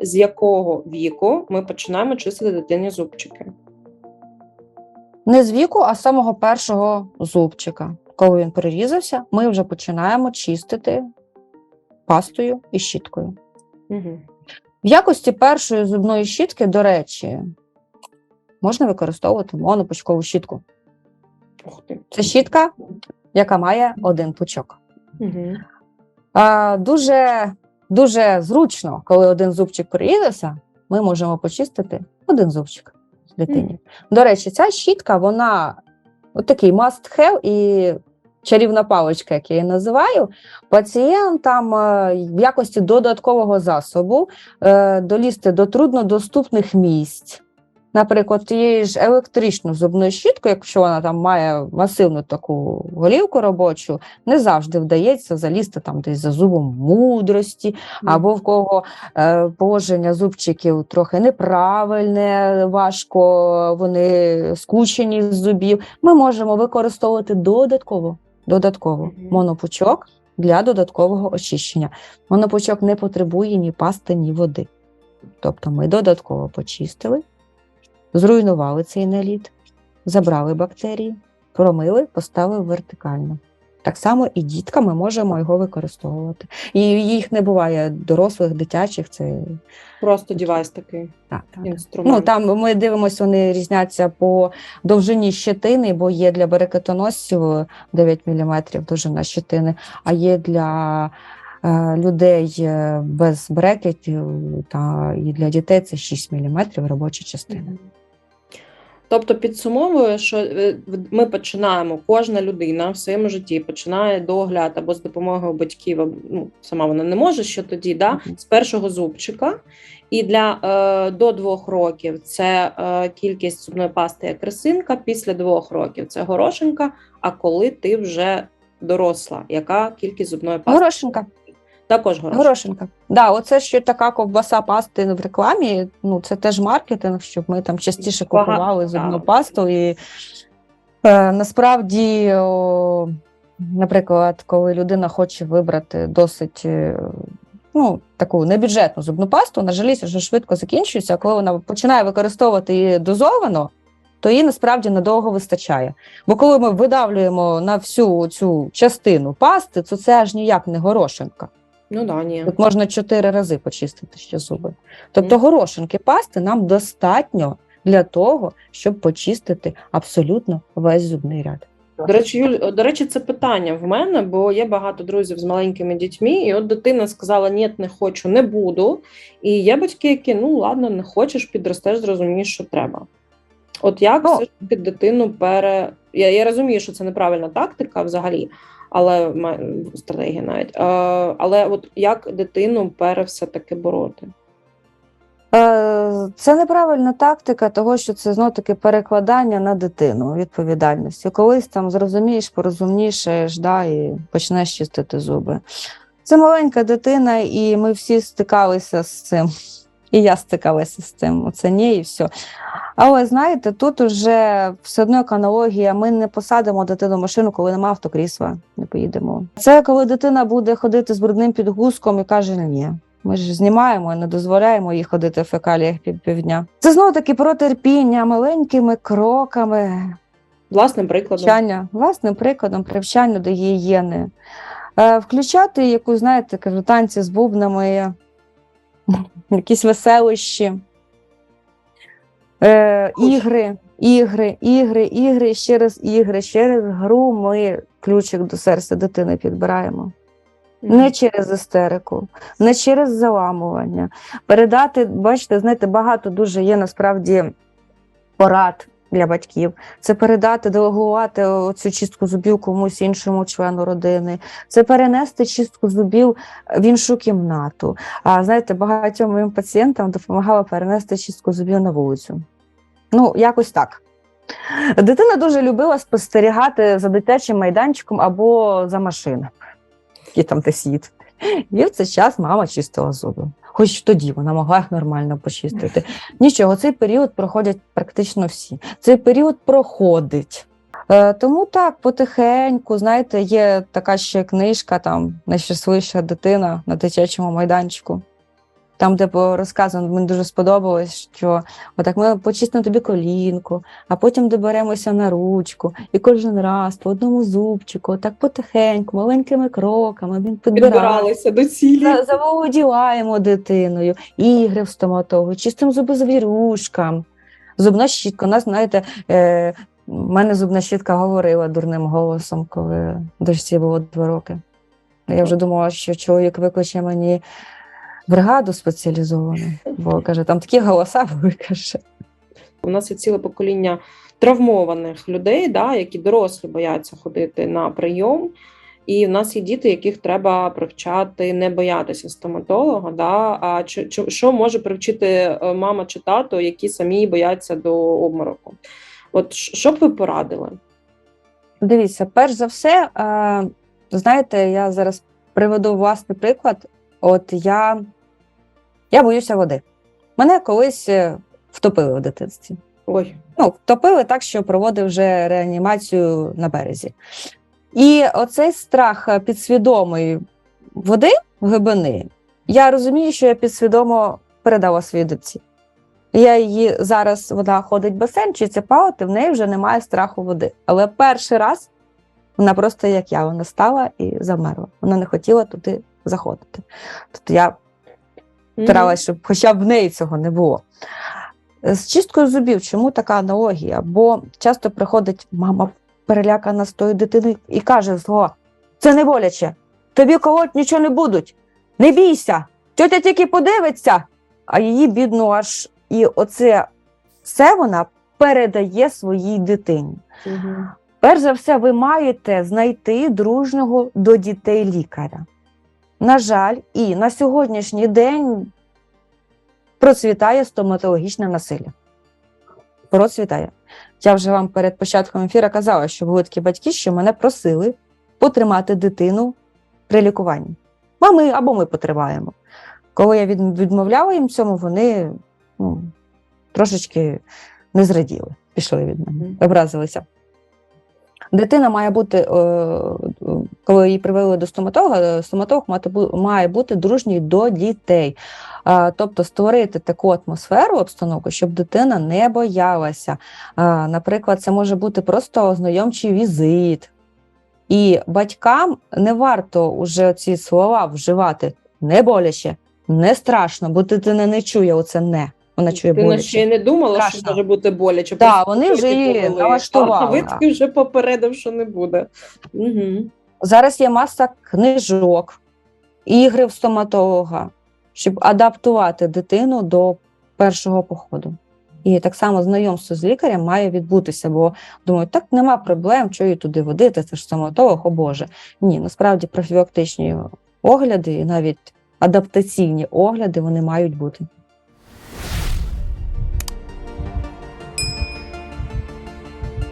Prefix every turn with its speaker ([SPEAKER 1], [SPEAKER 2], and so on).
[SPEAKER 1] З якого віку ми починаємо чистити дитині зубчики?
[SPEAKER 2] Не з віку, а з самого першого зубчика. Коли він перерізався, ми вже починаємо чистити пастою і щіткою.
[SPEAKER 1] Угу.
[SPEAKER 2] В якості першої зубної щітки, до речі, можна використовувати монопучкову щітку.
[SPEAKER 1] Ух ти.
[SPEAKER 2] Це щітка, яка має один пучок.
[SPEAKER 1] Угу.
[SPEAKER 2] А, дуже, дуже зручно, коли один зубчик перерізався, ми можемо почистити один зубчик дитині. До речі, ця щітка, вона от такий must have і чарівна паличка, як я її називаю, пацієнтам е, в якості додаткового засобу е, долізти до труднодоступних місць. Наприклад, тієї ж електричну зубну щітку, якщо вона там має масивну таку голівку робочу, не завжди вдається залізти там десь за зубом мудрості, або в кого е, положення зубчиків трохи неправильне, важко, вони скучені з зубів. Ми можемо використовувати додатково, додатково монопучок для додаткового очищення. Монопучок не потребує ні пасти, ні води. Тобто ми додатково почистили, зруйнували цей наліт, забрали бактерії, промили, поставили вертикально. Так само і діткам ми можемо його використовувати. І їх не буває дорослих, дитячих. Це
[SPEAKER 1] Просто девайс такий
[SPEAKER 2] так, так.
[SPEAKER 1] інструмент.
[SPEAKER 2] Ну там ми дивимося, вони різняться по довжині щетини, бо є для берекетоносців 9 мм довжина щетини, а є для е, людей е, без брекетів та і для дітей це 6 мм робоча частина.
[SPEAKER 1] Тобто підсумовую, що е, ми починаємо, кожна людина в своєму житті починає догляд або з допомогою батьків, ну, сама вона не може, що тоді, да, з першого зубчика. І для е, до двох років це е, кількість зубної пасти як рисинка, після двох років це горошинка. А коли ти вже доросла, яка кількість зубної пасти?
[SPEAKER 2] Горошинка.
[SPEAKER 1] Також горошинка.
[SPEAKER 2] Горошинка. Да, оце що така ковбаса пасти в рекламі. Ну це теж маркетинг, щоб ми там частіше купували зубну пасту. І е, насправді, о, наприклад, коли людина хоче вибрати досить. е, Ну, таку небюджетну зубну пасту, на жалість, вже швидко закінчується. А коли вона починає використовувати її дозовано, то її насправді надовго вистачає. Бо коли ми видавлюємо на всю цю частину пасти, то це аж ніяк не горошинка.
[SPEAKER 1] Ну да, ні.
[SPEAKER 2] Тут можна чотири рази почистити ще зуби. Тобто горошинки пасти нам достатньо для того, щоб почистити абсолютно весь зубний ряд.
[SPEAKER 1] До речі, Юль, до речі, це питання в мене, бо є багато друзів з маленькими дітьми, і от дитина сказала: ні, не хочу, не буду. І є батьки, які ну ладно, не хочеш, підростеш, зрозумієш, що треба. От як
[SPEAKER 2] Ну.
[SPEAKER 1] все ж таки дитину пере. Я, я розумію, що це неправильна тактика взагалі, але стратегія навіть. Е, але от як дитину пере все-таки бороти?
[SPEAKER 2] Е, Це неправильна тактика, того що це знов таки перекладання на дитину відповідальності. Колись там зрозумієш, порозумнішаєш, да, і почнеш чистити зуби. Це маленька дитина, і ми всі стикалися з цим. І я стикалася з цим. Оце ні, і все. Але знаєте, тут уже все одно як аналогія. Ми не посадимо дитину в машину, коли немає автокрісла, не поїдемо. Це коли дитина буде ходити з брудним підгузком і каже: ні. Ми ж знімаємо і не дозволяємо їй ходити в фекаліях пів півдня. Це знову таки про терпіння маленькими кроками,
[SPEAKER 1] Власним прикладом.
[SPEAKER 2] навчання, власним прикладом, привчання до гігієни. Е, включати якусь, знаєте, кажу, танці з бубнами, якісь веселощі, е, ігри, ігри, ігри, ігри, ще раз ігри, через гру ми ключик до серця дитини підбираємо. Не через істерику, не через заламування. Передати, бачите, знаєте, багато дуже є насправді порад для батьків. Це передати, делегувати цю чистку зубів комусь іншому члену родини, це перенести чистку зубів в іншу кімнату. А знаєте, багатьом моїм пацієнтам допомагала перенести чистку зубів на вулицю. Ну, якось так. Дитина дуже любила спостерігати за дитячим майданчиком або за машинами, які там десь їдуть. І в цей час мама чистила зуби. Хоч тоді вона могла їх нормально почистити. Нічого, цей період проходять практично всі. Цей період проходить. Е, тому так, потихеньку, знаєте, є така ще книжка, там найщасливіша дитина на дитячому майданчику. Там, де було розказано, мені дуже сподобалось, що отак ми почистимо тобі колінку, а потім доберемося на ручку, і кожен раз по одному зубчику, так потихеньку, маленькими кроками він.
[SPEAKER 1] Підбиралися до цілі.
[SPEAKER 2] За- Заволодіваємо дитиною, ігри в стоматологу, чистимо зуби з вірушкам. Зубна щітка. У нас, знаєте, е, мене зубна щітка говорила дурним голосом, коли дочці було два роки. Я вже думала, що чоловік викличе мені бригаду спеціалізовану, бо каже, там такі голоса були, каже.
[SPEAKER 1] У нас є ціле покоління травмованих людей, да, які дорослі бояться ходити на прийом. І в нас є діти, яких треба привчати не боятися стоматолога. Да? А чи, чи, що може привчити е, мама чи тато, які самі бояться до обмороку? От що б ви порадили?
[SPEAKER 2] Дивіться, перш за все, е, знаєте, я зараз приведу власний приклад. От я, я боюся води. Мене колись е, втопили в дитинстві.
[SPEAKER 1] Ой,
[SPEAKER 2] Ну, втопили так, що проводив вже реанімацію на березі. І оцей страх е, підсвідомої води глибини, я розумію, що я підсвідомо передала своїй дитці. Я її зараз вона ходить в басейн, вчиться плавати, в неї вже немає страху води. Але перший раз вона просто як я, вона стала і замерла. Вона не хотіла туди заходити. Тобто я старалася, щоб хоча б в неї цього не було. З чисткою зубів, чому така аналогія? Бо часто приходить мама перелякана з тою дитиною і каже зло: це не боляче, тобі колоть нічого не будуть. Не бійся, тьотя тільки подивиться, а її бідну аж і оце все вона передає своїй дитині.
[SPEAKER 1] Мгм.
[SPEAKER 2] Перш за все, ви маєте знайти дружнього до дітей лікаря. На жаль, і на сьогоднішній день процвітає стоматологічне насилля. Процвітає. Я вже вам перед початком ефіру казала, що були такі батьки, що мене просили потримати дитину при лікуванні. А ми або ми потримаємо. Коли я відмовляла їм цьому, вони ну, трошечки не зраділи, пішли від мене, образилися. Дитина має бути, е, коли її привели до стоматолога, стоматолог має бути дружній до дітей. Тобто створити таку атмосферу, обстановку, щоб дитина не боялася. Наприклад, це може бути просто ознайомчий візит. І батькам не варто вже ці слова вживати не боляче, не страшно, бо дитина не чує оце не. Вона чує
[SPEAKER 1] Ти
[SPEAKER 2] боляче.
[SPEAKER 1] ще й не думала, що може бути боляче.
[SPEAKER 2] Да,
[SPEAKER 1] Просто
[SPEAKER 2] вони вже її налаштували.
[SPEAKER 1] А ви таки вже попередив, що не буде. Угу.
[SPEAKER 2] Зараз є маса книжок, ігри в стоматолога, щоб адаптувати дитину до першого походу. І так само знайомство з лікарем має відбутися, бо думаю, так нема проблем, що її туди водити, це ж стоматолог, о Боже. Ні, насправді профілактичні огляди і навіть адаптаційні огляди вони мають бути.